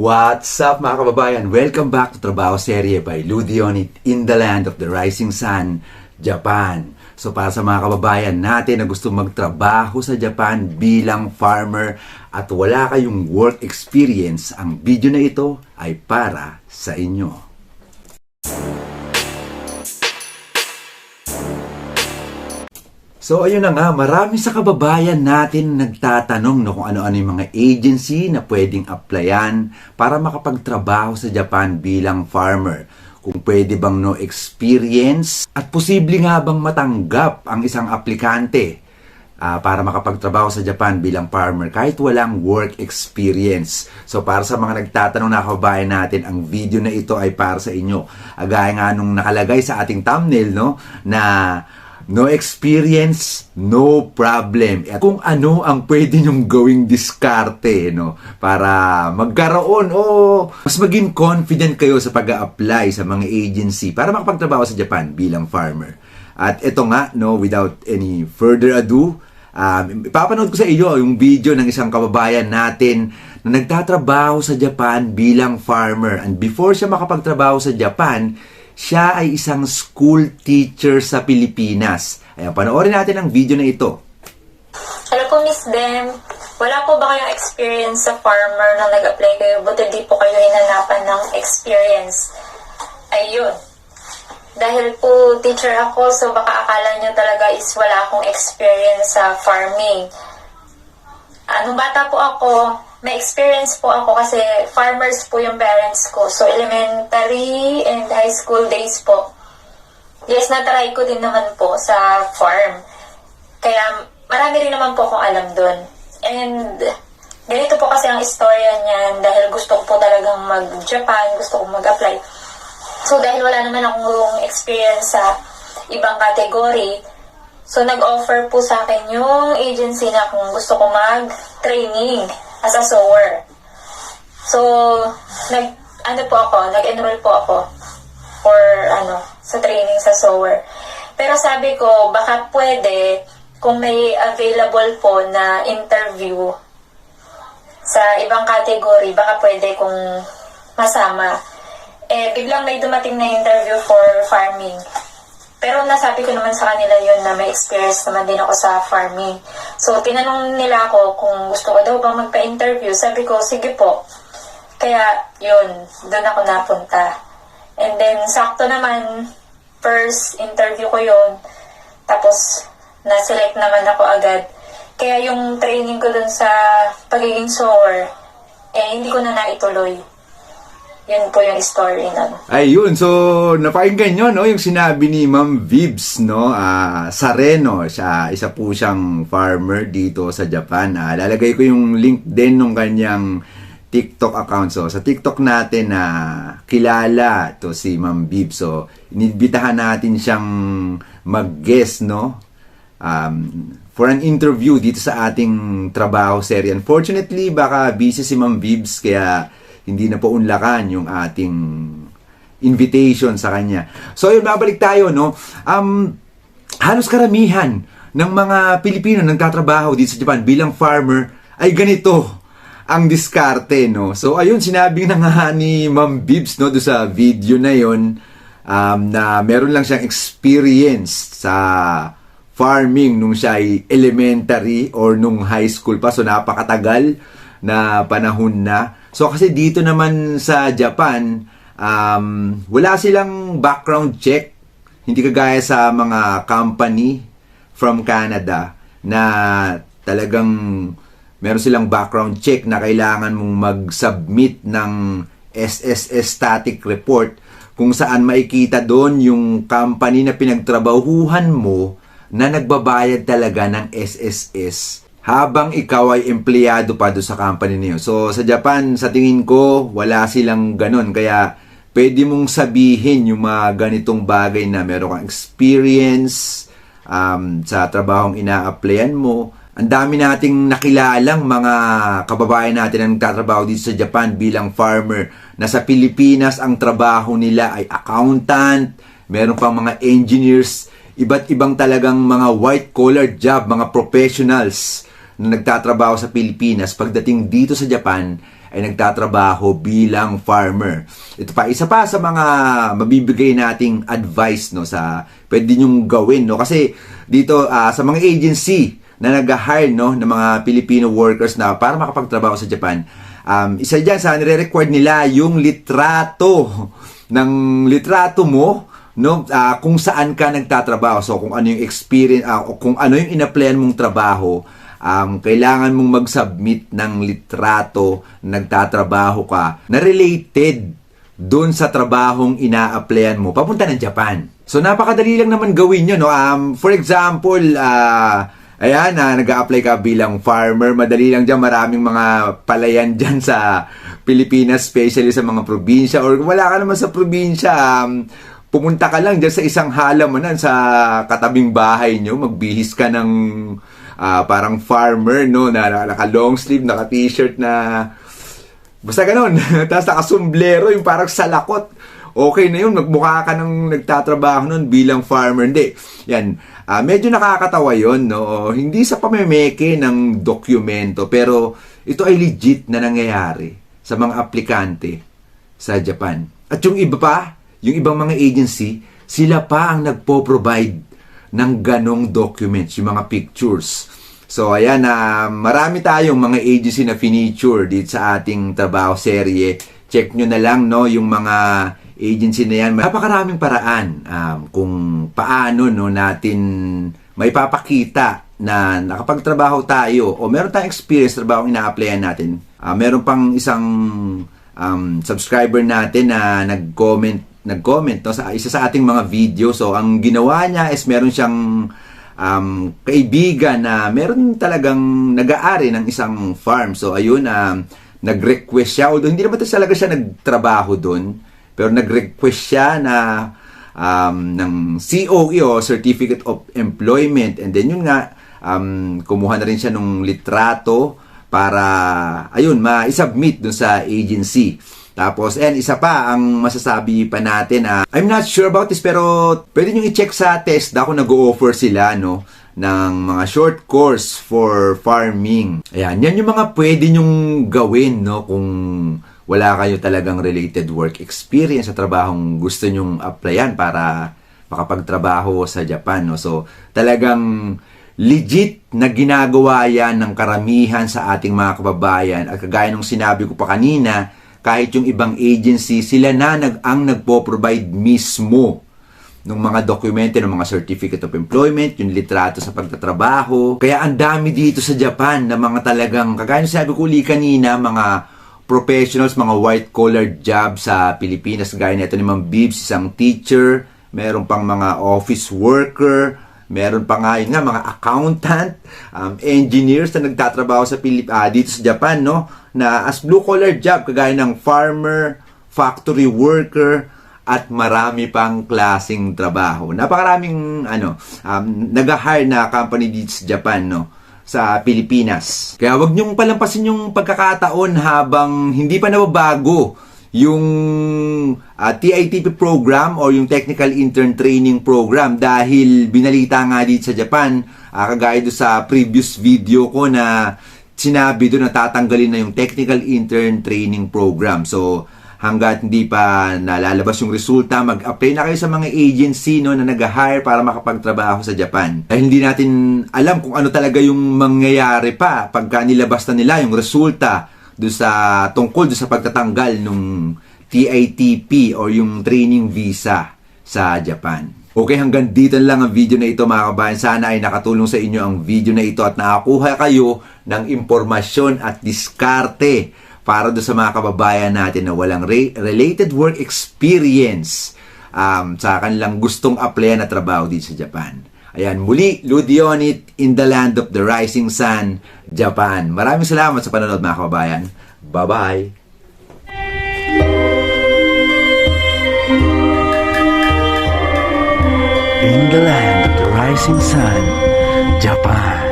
What's up mga kababayan? Welcome back to Trabaho Serye by Ludionit in the land of the rising sun, Japan. So para sa mga kababayan natin na gusto magtrabaho sa Japan bilang farmer at wala kayong work experience, ang video na ito ay para sa inyo. So ayun na nga, marami sa kababayan natin nagtatanong no, kung ano-ano yung mga agency na pwedeng applyan para makapagtrabaho sa Japan bilang farmer. Kung pwede bang no experience at posible nga bang matanggap ang isang aplikante ah, para makapagtrabaho sa Japan bilang farmer kahit walang work experience. So para sa mga nagtatanong na kababayan natin, ang video na ito ay para sa inyo. Agaya nga nung nakalagay sa ating thumbnail no na No experience, no problem. At kung ano ang pwede nyong gawing diskarte, no? Para magkaroon o mas maging confident kayo sa pag apply sa mga agency para makapagtrabaho sa Japan bilang farmer. At ito nga, no, without any further ado, um, ipapanood ko sa iyo yung video ng isang kababayan natin na nagtatrabaho sa Japan bilang farmer. And before siya makapagtrabaho sa Japan, siya ay isang school teacher sa Pilipinas. Ayan, panoorin natin ang video na ito. Hello po, Miss Dem. Wala po ba kayong experience sa farmer na nag-apply kayo buti di po kayo hinanapan ng experience? Ayun. Dahil po teacher ako, so baka akala nyo talaga is wala akong experience sa farming. Anong bata po ako, may experience po ako kasi farmers po yung parents ko. So elementary and high school days po. Yes, natry ko din naman po sa farm. Kaya marami rin naman po akong alam doon. And ganito po kasi ang istorya niyan dahil gusto ko po talagang mag-Japan, gusto ko mag-apply. So dahil wala naman akong experience sa ibang category, so nag-offer po sa akin yung agency na kung gusto ko mag-training as a sewer. So, nag, ano po ako, nag-enroll po ako for, ano, sa training sa sewer. Pero sabi ko, baka pwede, kung may available po na interview sa ibang category, baka pwede kung masama. Eh, biglang may dumating na interview for farming. Pero nasabi ko naman sa kanila yon na may experience naman din ako sa farming. So, tinanong nila ako kung gusto ko daw bang magpa-interview. Sabi ko, sige po. Kaya, yun, doon ako napunta. And then, sakto naman, first interview ko yun. Tapos, na-select naman ako agad. Kaya yung training ko dun sa pagiging sewer, eh, hindi ko na naituloy. Yun po yung story nun. Ayun, so napakinggan nyo, no, yung sinabi ni Ma'am Vibs, no, ah, Sareno, siya, isa po siyang farmer dito sa Japan. Ah, lalagay ko yung link din ng kanyang TikTok account. So, sa TikTok natin na kilala to si Ma'am Vibs. So, inibitahan natin siyang mag-guest, no, um, for an interview dito sa ating trabaho serye. Unfortunately, baka busy si Ma'am Vibs, kaya hindi na po unlakan yung ating invitation sa kanya. So, yun, babalik tayo, no? Um, halos karamihan ng mga Pilipino nagtatrabaho dito sa Japan bilang farmer ay ganito ang diskarte, no? So, ayun, sinabi na nga ni Ma'am Bibs, no, do sa video na yon um, na meron lang siyang experience sa farming nung siya ay elementary or nung high school pa. So, napakatagal na panahon na. So, kasi dito naman sa Japan, um, wala silang background check. Hindi kagaya sa mga company from Canada na talagang meron silang background check na kailangan mong mag-submit ng SSS static report kung saan makikita doon yung company na pinagtrabahuhan mo na nagbabayad talaga ng SSS habang ikaw ay empleyado pa doon sa company niyo. So sa Japan, sa tingin ko, wala silang ganon. Kaya pwede mong sabihin yung mga ganitong bagay na meron kang experience um, sa trabahong ina-applyan mo. Ang dami nating nakilalang mga kababayan natin ang nagtatrabaho dito sa Japan bilang farmer na sa Pilipinas ang trabaho nila ay accountant, meron pang mga engineers, iba't ibang talagang mga white-collar job, mga professionals na nagtatrabaho sa Pilipinas. Pagdating dito sa Japan, ay nagtatrabaho bilang farmer. Ito pa, isa pa sa mga mabibigay nating advice no sa pwede nyong gawin no kasi dito ah, sa mga agency na nag-hire no ng mga Filipino workers na para makapagtrabaho sa Japan. Um, isa diyan sa nire-required nila yung litrato ng litrato mo no ah, kung saan ka nagtatrabaho so kung ano yung experience ah, o kung ano yung inaplayan mong trabaho um, kailangan mong mag-submit ng litrato na nagtatrabaho ka na related doon sa trabahong ina-applyan mo papunta ng Japan. So napakadali lang naman gawin 'yun no. Um for example, ah ayan na nag-a-apply ka bilang farmer, madali lang diyan maraming mga palayan diyan sa Pilipinas, especially sa mga probinsya or wala ka naman sa probinsya, um, pumunta ka lang diyan sa isang halamanan sa katabing bahay nyo, magbihis ka ng ah, parang farmer no na naka long sleeve, naka t-shirt na Basta ganun. Tapos nakasumblero, yung parang salakot. Okay na yun, magmukha ka ng nagtatrabaho nun bilang farmer. Hindi. Yan. Ah, medyo nakakatawa yun, no? Hindi sa pamemeke ng dokumento, pero ito ay legit na nangyayari sa mga aplikante sa Japan. At yung iba pa, yung ibang mga agency, sila pa ang nagpo-provide ng ganong documents, yung mga pictures. So ayan na marami tayong mga agency na finiture dito sa ating trabaho serye. Check nyo na lang no yung mga agency na yan. Napakaraming paraan um, kung paano no natin may papakita na nakapagtrabaho tayo o meron tayong experience trabaho ina-applyan natin. Ah, meron pang isang um, subscriber natin na nag-comment nag-comment no, sa isa sa ating mga video. So ang ginawa niya is meron siyang um, kaibigan na meron talagang nag-aari ng isang farm. So, ayun, um, nag-request siya. Although, hindi naman talaga siya nagtrabaho doon. Pero nag-request siya na um, ng COE o Certificate of Employment. And then, yun nga, um, kumuha na rin siya ng litrato para, ayun, ma-submit dun sa agency. Tapos, and isa pa, ang masasabi pa natin, ah, I'm not sure about this, pero pwede nyo i-check sa TESDA kung nag-o-offer sila, no, ng mga short course for farming. Ayan, yan yung mga pwede nyong gawin, no, kung wala kayo talagang related work experience sa trabahong gusto nyong applyan para makapagtrabaho sa Japan, no. So, talagang legit na ginagawa yan ng karamihan sa ating mga kababayan. At kagaya nung sinabi ko pa kanina, kahit yung ibang agency, sila na nag, ang nagpo-provide mismo ng mga dokumento, ng mga certificate of employment, yung litrato sa pagtatrabaho. Kaya ang dami dito sa Japan na mga talagang, kagaya sabi ko uli kanina, mga professionals, mga white-collar job sa Pilipinas. Gaya nito ni Ma'am Bibs, isang teacher, meron pang mga office worker, meron pa nga yun nga, mga accountant, um, engineers na nagtatrabaho sa Pilip ah, dito sa Japan, no? Na as blue-collar job, kagaya ng farmer, factory worker, at marami pang klasing trabaho. Napakaraming ano, um, nag-hire na company dito sa Japan, no? sa Pilipinas. Kaya wag niyong palampasin yung pagkakataon habang hindi pa nababago yung ah, TITP program or yung Technical Intern Training Program dahil binalita nga dito sa Japan, ah, kagaya doon sa previous video ko na sinabi doon na tatanggalin na yung Technical Intern Training Program. So, hanggat hindi pa nalalabas yung resulta, mag-apply na kayo sa mga agency no, na nag-hire para makapagtrabaho sa Japan. Dahil hindi natin alam kung ano talaga yung mangyayari pa pagka nilabas na nila yung resulta do sa tungkol do sa pagtatanggal ng TITP or yung training visa sa Japan. Okay, hanggang dito lang ang video na ito mga kabayan. Sana ay nakatulong sa inyo ang video na ito at nakakuha kayo ng impormasyon at diskarte para do sa mga kababayan natin na walang re- related work experience um, sa kanilang gustong applyan na trabaho dito sa Japan. Ayan, muli, Ludionit in the land of the rising sun, Japan. Maraming salamat sa panonood mga kababayan. Bye-bye! In the land of the rising sun, Japan.